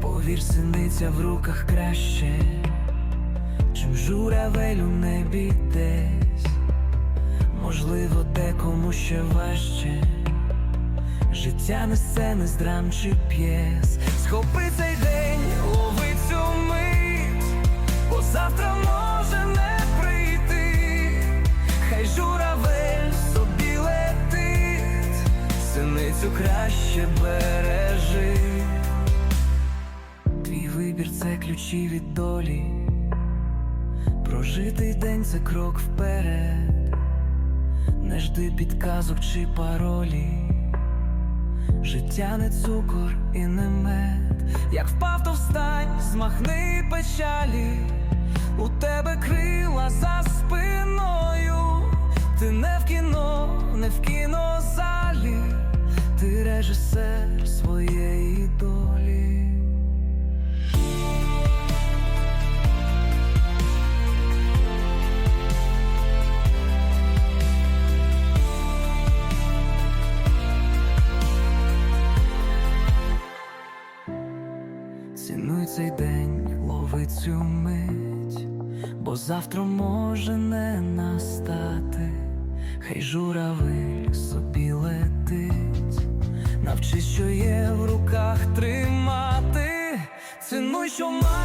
Повір, синиця в руках краще, чим журавель у небі десь. Можливо, декому ще важче. Життя несе не з драм чи п'єс. Схопи цей день, лови цю мить, бо завтра може не прийти. Хай журавель собі летить, синицю краще бережи. Ключі від долі. Прожитий день це крок вперед. Не жди підказок чи паролі. Життя не цукор і не мед. Як впав, то встань, змахни печалі. У тебе крила за спиною. Ти не в кіно, не в кінозалі. Ти режисер своєї долі. Цінуй цей день, лови цю мить, бо завтра може не настати, хай журавель собі летить, навчись, що є в руках тримати, цінуй, що маєш